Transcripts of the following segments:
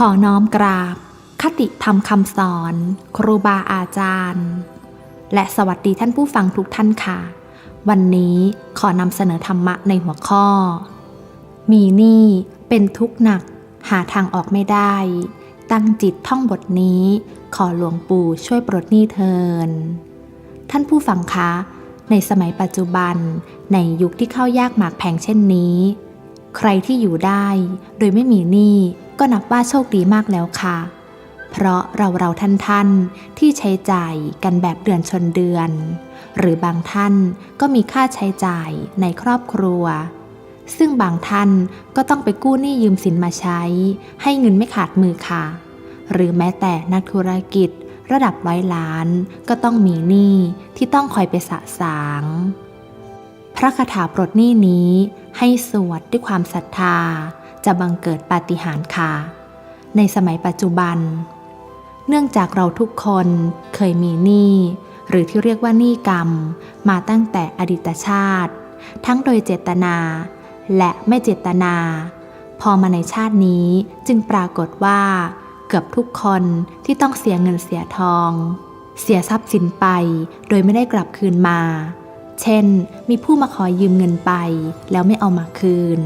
ขอน้อมกราบ คติธรรมคำสอน ครูบาอาจารย์ และสวัสดีท่านผู้ฟังทุกท่านค่ะ วันนี้ขอนำเสนอธรรมะในหัวข้อ มีหนี้เป็นทุกข์หนัก หาทางออกไม่ได้ ตั้งจิตท่องบทนี้ ขอหลวงปู่ช่วยปลดหนี้เทิน ท่านผู้ฟังคะ ในสมัยปัจจุบัน ในยุคที่เข้ายากหมากแพงเช่นนี้ ใครที่อยู่ได้โดยไม่มีหนี้ ก็นับว่าโชคดีมากแล้วค่ะ เพราะเราเราท่านท่านที่ใช้จ่ายกันแบบเดือนชนเดือน หรือบางท่านก็มีค่าใช้จ่ายในครอบครัว ซึ่งบางท่านก็ต้องไปกู้หนี้ยืมสินมาใช้ ให้เงินไม่ขาดมือค่ะ หรือแม้แต่นักธุรกิจระดับร้อยล้านก็ต้องมีหนี้ที่ต้องคอยไปสะสาง พระคาถาปลดหนี้นี้ให้สวดด้วยความศรัทธา จะบังเกิดปาฏิหาริย์ค่ะ ในสมัยปัจจุบัน เนื่องจากเราทุกคนเคยมีหนี้หรือที่เรียกว่าหนี้กรรม มาตั้งแต่อดีตชาติ ทั้งโดยเจตนา และไม่เจตนา พอมาในชาตินี้จึงปรากฏว่า เกือบทุกคนที่ต้องเสียเงินเสียทอง เสียทรัพย์สินไปโดยไม่ได้กลับคืนมาเช่น มีผู้มาขอยืมเงินไป แล้วไม่เอามาคืน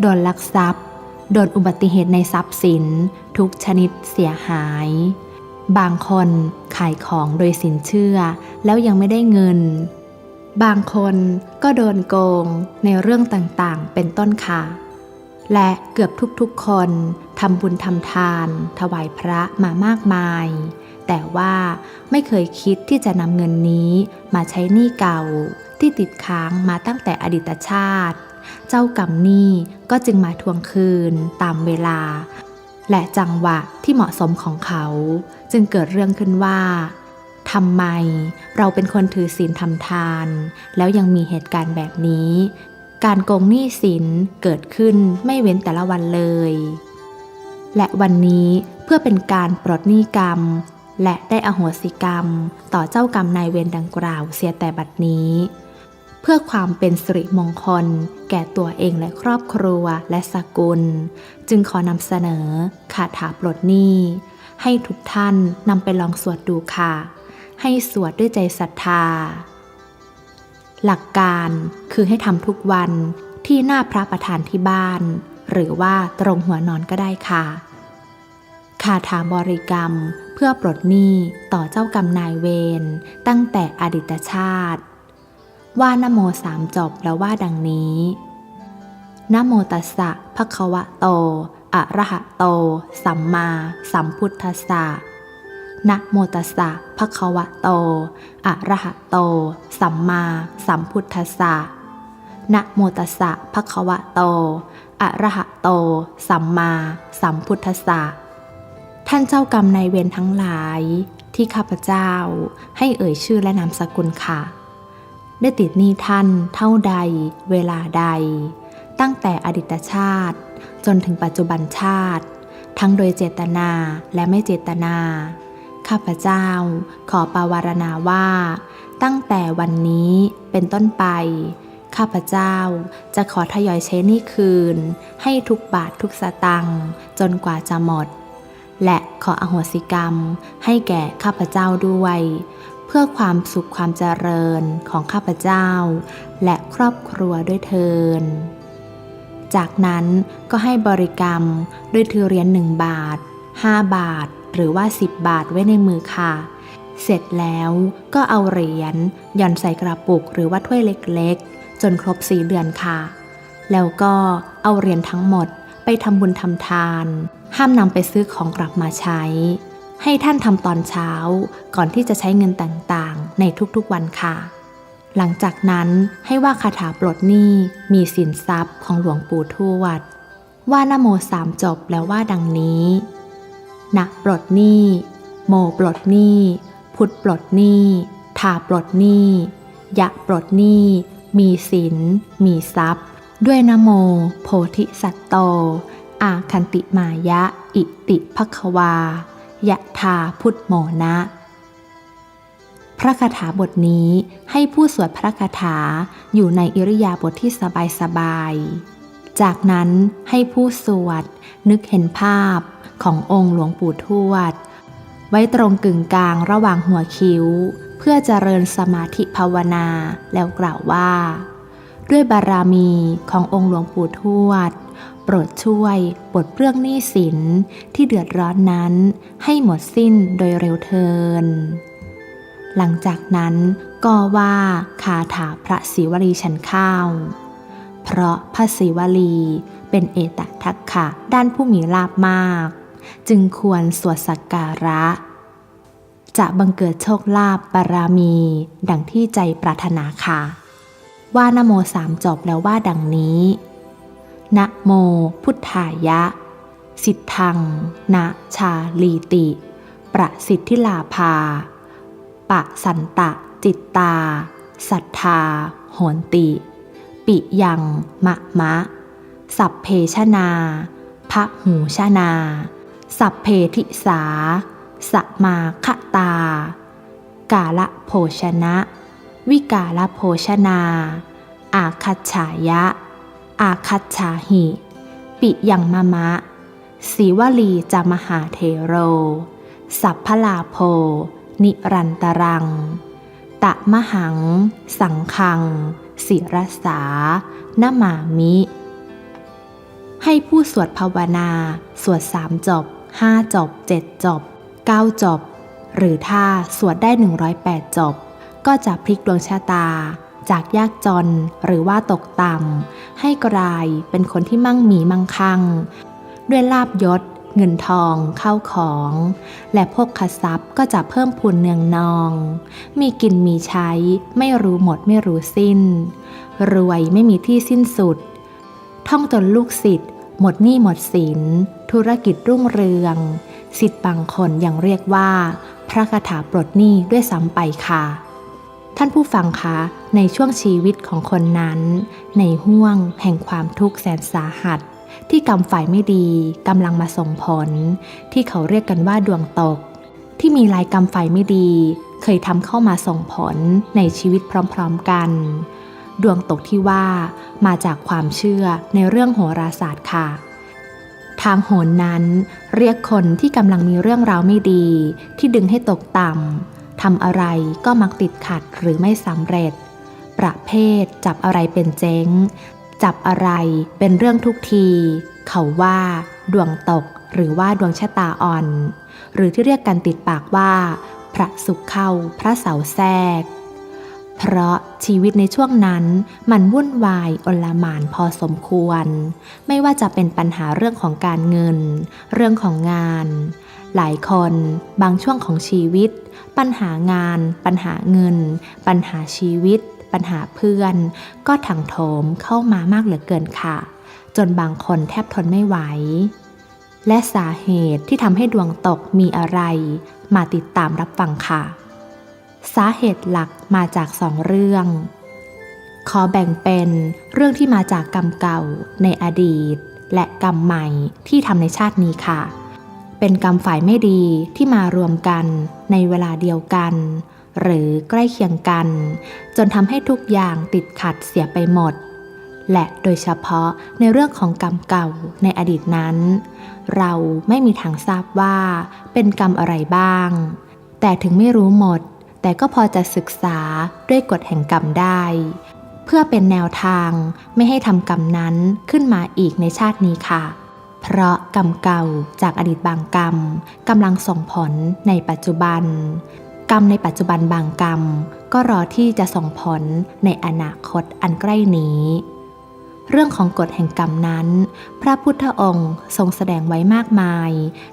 โดนลักทรัพย์ โดนอุบัติเหตุในทรัพย์สิน ทุกชนิดเสียหาย บางคนขายของโดยสินเชื่อ แล้วยังไม่ได้เงิน บางคนก็โดนโกงในเรื่องต่างๆ เป็นต้นค่ะ และเกือบทุกๆคนทำบุญทำทาน ถวายพระมามากมาย แต่ว่าไม่เคยคิดที่จะนำเงินนี้มาใช้หนี้เก่าที่ติดค้างมาตั้งแต่อดีตชาติ เจ้ากรรมนี้ก็จึงมาทวงคืนตามเวลา และจังหวะที่เหมาะสมของเขา จึงเกิดเรื่องขึ้นว่าทำไมเราเป็นคนถือศีลทำทาน แล้วยังมีเหตุการณ์แบบนี้ การโกงหนี้สินเกิดขึ้นไม่เว้นแต่ละวันเลย และวันนี้เพื่อเป็นการปลดหนี้กรรม และได้อโหสิกรรม ต่อเจ้ากรรมนายเวรดังกล่าวเสียแต่บัดนี้ เพื่อความเป็นสิริมงคล แก่ตัวเองและครอบครัวและสกุล จึงขอนำเสนอคาถาปลดหนี้ ให้ทุกท่านนำไปลองสวดดูค่ะ ให้สวดด้วยใจศรัทธา หลักการคือให้ทำทุกวันที่หน้าพระประธานที่บ้าน หรือว่าตรงหัวนอนก็ได้ค่ะคาถาบริกรรมเพื่อปลดหนี้ต่อเจ้ากรรมนายเวรตั้งแต่อดีตชาติ ว่านโมสามจบแล้วว่าดังนี้นะโมตัสสะภะคะวะโต อะระหะโต สัมมาสัมพุทธัสสะนะโมตัสสะภะคะวะโต อะระหะโต สัมมาสัมพุทธัสสะนะโมตัสสะภะคะวะโต อะระหะโต สัมมาสัมพุทธัสสะท่านเจ้ากรรมนายเวรทั้งหลาย ที่ข้าพเจ้าให้เอ่ยชื่อและนามสกุลค่ะ ได้ติดหนี้ท่านเท่าใด เวลาใด ตั้งแต่อดีตชาติ จนถึงปัจจุบันชาติ ทั้งโดยเจตนาและไม่เจตนา ข้าพเจ้าขอปาวารณาว่า ตั้งแต่วันนี้เป็นต้นไป ข้าพเจ้าจะขอทยอยใช้หนี้คืน ให้ทุกบาททุกสตังค์จนกว่าจะหมดและขออโหสิกรรมให้แก่ข้าพเจ้าด้วย เพื่อความสุขความเจริญของข้าพเจ้า และครอบครัวด้วยเทิน จากนั้นก็ให้บริกรรมด้วยถือเหรียญหนึ่งบาท 5 บาท หรือว่า 10 บาทไว้ในมือค่ะ เสร็จแล้วก็เอาเหรียญหย่อนใส่กระปุกหรือว่าถ้วยเล็กๆ จนครบสี่เดือนค่ะ แล้วก็เอาเหรียญทั้งหมดไปทำบุญทำทาน ห้ามนำไปซื้อของกลับมาใช้ ให้ท่านทำตอนเช้าก่อนที่จะใช้เงินต่างๆ ในทุกๆวันค่ะ หลังจากนั้นให้ว่าคาถาปลดหนี้มีสินทรัพย์ของหลวงปู่ทวด ว่านโมสามจบแล้วว่าดังนี้นะปลดหนี้ โมปลดหนี้ พุทธปลดหนี้ทาปลดหนี้ยะปลดหนี้ มีสินมีทรัพย์ ด้วยนโม โพธิสัตโต อาคันติมายะ อิติภควา ยะทาพุทธโมนะ พระคาถาบทนี้ให้ผู้สวดพระคาถาอยู่ในอิริยาบถทที่สบายๆจากนั้นให้ผู้สวดนึกเห็นภาพขององค์หลวงปู่ทวด ไว้ตรงกึ่งกลางระหว่างหัวคิ้ว เพื่อเจริญสมาธิภาวนาแล้วกล่าวว่า ด้วยบารมีขององค์หลวงปู่ทวด โปรดช่วยปลดเปลื้องหนี้สินที่เดือดร้อนนั้น ให้หมดสิ้นโดยเร็วเทิน หลังจากนั้นก็ว่าคาถาพระศิวลีฉันข้าว เพราะพระศิวลีเป็นเอตทัคคะด้านผู้มีลาบมาก จึงควรสวดสักการะ จะบังเกิดโชคลาภบารมี ดังที่ใจปรารถนาค่ะ ว่านโมสามจบแล้วว่าดังนี้ นะโมพุทธายะ สิทธังนะชาลีติ ประสิทธิลาภา ปะสันตะจิตตา สัทธาโหนติ ปิยังมะมะ สัพเพชนาพระหูชนา สัพเพทิสา สมาคตา กาละโภชนะ วิกาละโภชนา อาคัจฉายะ อาคัจฉาหิ ปิยังมะมะสีวลีจามหาเทโร สัพพลาโพ นิรันตรัง ตะมหัง สังคัง ศิรสานามามิ ให้ผู้สวดภาวนา สวดสามจบห้าจบเจ็ดจบเก้าจบ หรือถ้าสวดได้ 108 จบ ก็จะพลิกดวงชะตา จากยากจนหรือว่าตกต่ำให้กลายเป็นคนที่มั่งมีมั่งคั่ง ด้วยลาบยศ เงินทองเข้าของ และพกขทรัพย์ก็จะเพิ่มพูนเนืองนอง มีกินมีใช้ ไม่รู้หมดไม่รู้สิ้น รวยไม่มีที่สิ้นสุด ท่องจนลูกศิษย์หมดหนี้หมดสิน ธุรกิจรุ่งเรือง สิทธิ์บางคนยังเรียกว่า พระคาถาปลดหนี้ด้วยซ้ำไปค่ะ ท่านผู้ฟังคะในช่วงชีวิตของคนนั้น ในห่วงแห่งความทุกข์แสนสาหัส ที่กรรมฝ่ายไม่ดีกำลังมาส่งผล ที่เขาเรียกกันว่าดวงตก ที่มีลายกรรมฝ่ายไม่ดี เคยทำเข้ามาส่งผลในชีวิตพร้อมๆกัน ดวงตกที่ว่ามาจากความเชื่อในเรื่องโหราศาสตร์ค่ะทางโหนนั้นเรียกคนที่กำลังมีเรื่องราวไม่ดี ที่ดึงให้ตกต่ำ ทำอะไรก็มักติดขัดหรือไม่สำเร็จ ประเภทจับอะไรเป็นเจ๊ง จับอะไรเป็นเรื่องทุกที เขาว่า ดวงตก หรือว่าดวงชะตาอ่อน หรือที่เรียกกันติดปากว่า พระสุขเข้าพระเสาแทรก เพราะชีวิตในช่วงนั้นมันวุ่นวายอลหมานพอสมควร ไม่ว่าจะเป็นปัญหาเรื่องของการเงิน เรื่องของงาน หลายคน บางช่วงของชีวิต ปัญหางาน ปัญหาเงิน ปัญหาชีวิต ปัญหาเพื่อน ก็ถังโถมเข้ามามากเหลือเกินค่ะ จนบางคนแทบทนไม่ไหว และสาเหตุที่ทำให้ดวงตกมีอะไร มาติดตามรับฟังค่ะ สาเหตุหลักมาจากสองเรื่องขอแบ่งเป็นเรื่องที่มาจากกรรมเก่าในอดีต และกรรมใหม่ที่ทำในชาตินี้ค่ะ เป็นกรรมฝ่ายไม่ดีที่มารวมกันในเวลาเดียวกัน หรือใกล้เคียงกัน จนทำให้ทุกอย่างติดขัดเสียไปหมด และโดยเฉพาะในเรื่องของกรรมเก่าในอดีตนั้น เราไม่มีทางทราบว่าเป็นกรรมอะไรบ้าง แต่ถึงไม่รู้หมด แต่ก็พอจะศึกษาด้วยกฎแห่งกรรมได้ เพื่อเป็นแนวทางไม่ให้ทำกรรมนั้นขึ้นมาอีกในชาตินี้ค่ะ เพราะกรรมเก่าจากอดีตบางกรรมกำลังส่งผลในปัจจุบัน กรรมในปัจจุบันบางกรรม ก็รอที่จะส่งผลในอนาคตอันใกล้นี้ เรื่องของกฎแห่งกรรมนั้น พระพุทธองค์ทรงแสดงไว้มากมาย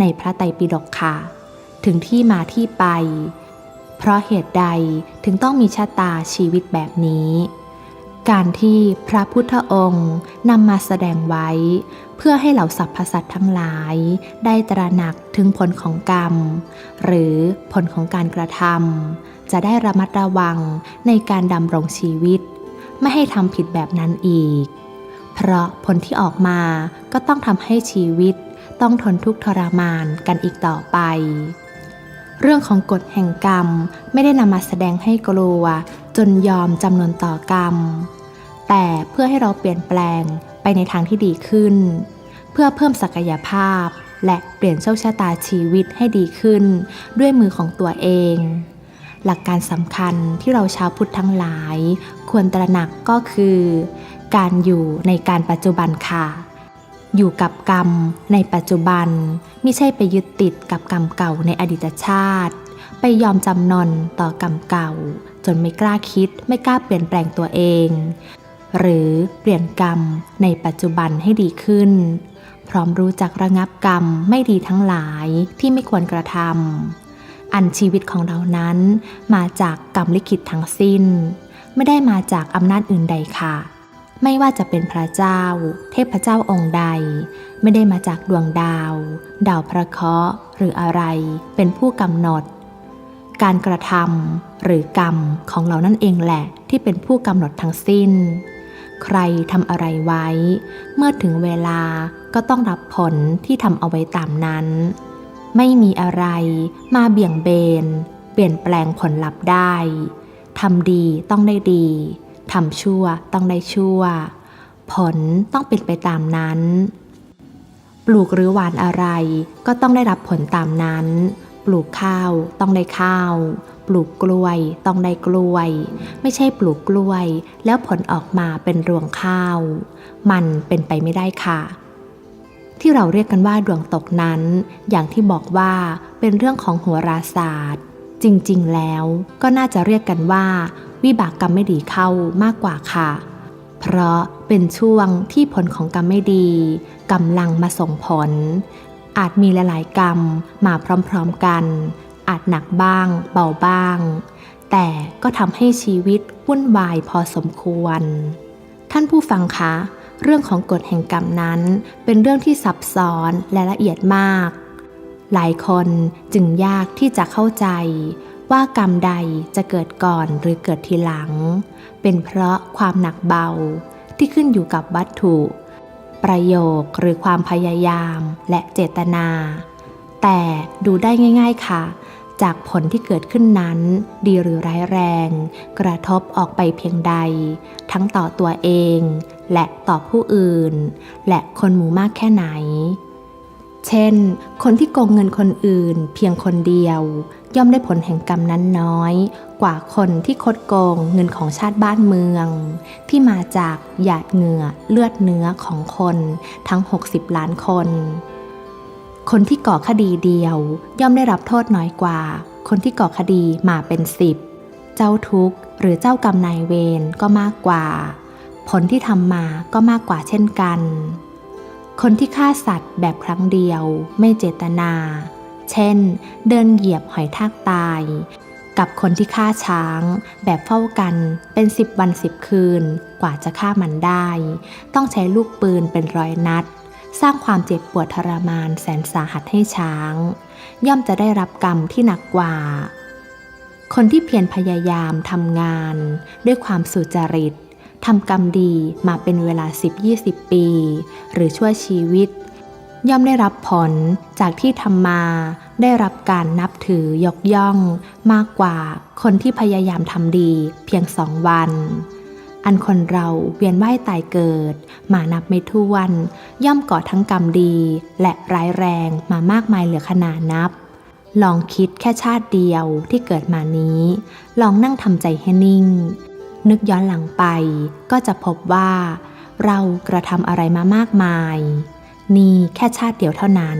ในพระไตรปิฎกค่ะ ถึงที่มาที่ไป เพราะเหตุใดถึงต้องมีชะตาชีวิตแบบนี้ การที่พระพุทธองค์นำมาแสดงไว้ เพื่อให้เหล่าสรรพสัตว์ทั้งหลาย ได้ตระหนักถึงผลของกรรม หรือผลของการกระทำจะได้ระมัดระวังในการดำรงชีวิต ไม่ให้ทำผิดแบบนั้นอีก เพราะผลที่ออกมาก็ต้องทำให้ชีวิตต้องทนทุกข์ทรมานกันอีกต่อไป เรื่องของกฎแห่งกรรมไม่ได้นำมาแสดงให้กลัวจนยอมจำนวนต่อกรรม แต่เพื่อให้เราเปลี่ยนแปลงไปในทางที่ดีขึ้น เพื่อเพิ่มศักยภาพ และเปลี่ยนโชคชะตาชีวิตให้ดีขึ้น ด้วยมือของตัวเอง หลักการสำคัญที่เราชาวพุทธทั้งหลาย ควรตระหนักก็คือ การอยู่ในการปัจจุบันค่ะ อยู่กับกรรมในปัจจุบันไม่ใช่ไปยึดติดกับกรรมเก่าในอดีตชาติไปยอมจำนนต่อกรรมเก่า จนไม่กล้าคิดไม่กล้าเปลี่ยนแปลงตัวเอง หรือเปลี่ยนกรรมในปัจจุบันให้ดีขึ้น พร้อมรู้จักระงับกรรมไม่ดีทั้งหลายที่ไม่ควรกระทำอันชีวิตของเรานั้นมาจากกรรมลิขิตทั้งสิ้น ไม่ได้มาจากอำนาจอื่นใดค่ะ ไม่ว่าจะเป็นพระเจ้า เทพเจ้าองค์ใด ไม่ได้มาจากดวงดาว ดาวพระเคราะห์หรืออะไรเป็นผู้กำหนดการกระทำหรือกรรมของเรานั่นเองแหละที่เป็นผู้กำหนดทั้งสิ้น ใครทำอะไรไว้ เมื่อถึงเวลาก็ต้องรับผลที่ทำเอาไว้ตามนั้น ไม่มีอะไรมาเบี่ยงเบน เปลี่ยนแปลงผลลัพธ์ได้ทำดีต้องได้ดีทำชั่วต้องได้ชั่ว ผลต้องเป็นไปตามนั้น ปลูกหรือหวานอะไรก็ต้องได้รับผลตามนั้น ปลูกข้าวต้องได้ข้าว ปลูกกล้วย ต้องได้กล้วย ไม่ใช่ปลูกกล้วย แล้วผลออกมาเป็นรวงข้าว มันเป็นไปไม่ได้ค่ะ ที่เราเรียกกันว่าดวงตกนั้น อย่างที่บอกว่าเป็นเรื่องของหัวราศาสตร์ จริงๆ แล้วก็น่าจะเรียกกันว่า วิบากกรรมไม่ดีเข้ามากกว่าค่ะ เพราะเป็นช่วงที่ผลของกรรมไม่ดีกำลังมาส่งผลอาจมีหลายๆ กรรมมาพร้อมๆกัน อาจหนักบ้าง เบาบ้าง แต่ก็ทำให้ชีวิตวุ่นวายพอสมควร ท่านผู้ฟังคะ เรื่องของกฎแห่งกรรมนั้น เป็นเรื่องที่ซับซ้อนและละเอียดมาก หลายคนจึงยากที่จะเข้าใจ ว่ากรรมใดจะเกิดก่อนหรือเกิดทีหลัง เป็นเพราะความหนักเบาที่ขึ้นอยู่กับวัตถุ ประโยคหรือความพยายามและเจตนา แต่ดูได้ง่าย ๆค่ะ จากผลที่เกิดขึ้นนั้น ดีหรือร้ายแรง กระทบออกไปเพียงใด ทั้งต่อตัวเอง และต่อผู้อื่น และคนหมู่มากแค่ไหน เช่น คนที่โกงเงินคนอื่น เพียงคนเดียว ย่อมได้ผลแห่งกรรมนั้นน้อย กว่าคนที่คดโกงเงินของชาติบ้านเมือง ที่มาจากหยาดเหงื่อเลือดเนื้อของคนทั้ง 60 ล้านคน คนที่ก่อคดีเดียว ย่อมได้รับโทษน้อยกว่า คนที่ก่อคดีมาเป็นสิบ เจ้าทุกข์หรือเจ้ากรรมนายเวรก็มากกว่า ผลที่ทำมาก็มากกว่าเช่นกัน คนที่ฆ่าสัตว์แบบครั้งเดียว ไม่เจตนา เช่น เดินเหยียบหอยทากตาย กับคนที่ฆ่าช้าง แบบเฝ้ากันเป็นสิบวันสิบคืน กว่าจะฆ่ามันได้ ต้องใช้ลูกปืนเป็นร้อยนัด สร้างความเจ็บปวดทรมานแสนสาหัสให้ช้าง ย่อมจะได้รับกรรมที่หนักกว่า คนที่เพียรพยายามทำงาน ด้วยความสุจริตทำกรรมดีมาเป็นเวลา 10-20 ปี หรือชั่วชีวิต ย่อมได้รับผลจากที่ทำมาได้รับการนับถือยกย่อง มากกว่าคนที่พยายามทำดีเพียงสองวัน อันคนเราเวียนว่ายตายเกิด มานับไม่ถ้วน ย่อมก่อทั้งกรรมดี และร้ายแรงมามากมายเหลือขนานับ ลองคิดแค่ชาติเดียวที่เกิดมานี้ ลองนั่งทำใจให้นิ่ง นึกย้อนหลังไปก็จะพบว่า เรากระทำอะไรมามากมาย นี่แค่ชาติเดียวเท่านั้น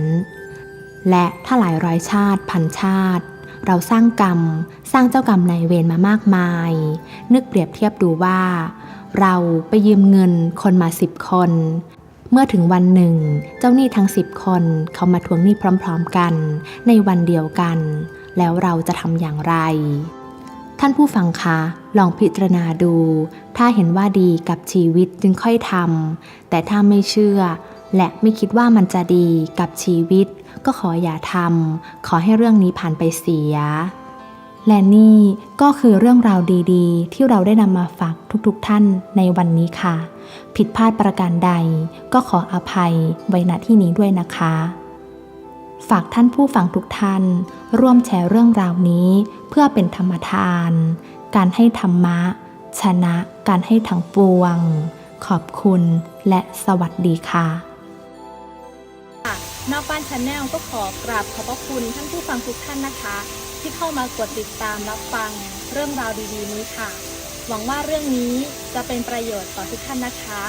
และถ้าหลายร้อยชาติพันชาติ เราสร้างกรรม สร้างเจ้ากรรมนายเวรมามากมาย นึกเปรียบเทียบดูว่า เราไปยืมเงินคนมาสิบคน เมื่อถึงวันหนึ่ง เจ้าหนี้ทั้งสิบคนเขามาทวงหนี้พร้อม ๆกัน ในวันเดียวกัน แล้วเราจะทำอย่างไร ท่านผู้ฟังคะลองพิจารณาดู ถ้าเห็นว่าดีกับชีวิตจึงค่อยทำแต่ถ้าไม่เชื่อ และไม่คิดว่ามันจะดีกับชีวิต ก็ขออย่าทำขอให้เรื่องนี้ผ่านไปเสีย และนี่ก็คือเรื่องราวดีๆ ที่เราได้นำมาฝากทุกๆท่านในวันนี้ค่ะ ผิดพลาดประการใด ก็ขออภัยไว้ณที่นี้ด้วยนะคะ ฝากท่านผู้ฟังทุกท่าน ร่วมแชร์เรื่องราวนี้ เพื่อเป็นธรรมทาน การให้ธรรมะ ชนะการให้ทั้งปวง ขอบคุณและสวัสดีค่ะ นอกบ้านชาแนลก็ขอกราบขอบพระคุณท่านผู้ฟังทุกท่านนะคะ ที่เข้ามากดติดตามรับฟังเรื่องราวดีๆนี้ค่ะ หวังว่าเรื่องนี้จะเป็นประโยชน์ต่อทุกท่านนะคะ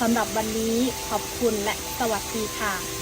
สำหรับวันนี้ขอบคุณและสวัสดีค่ะ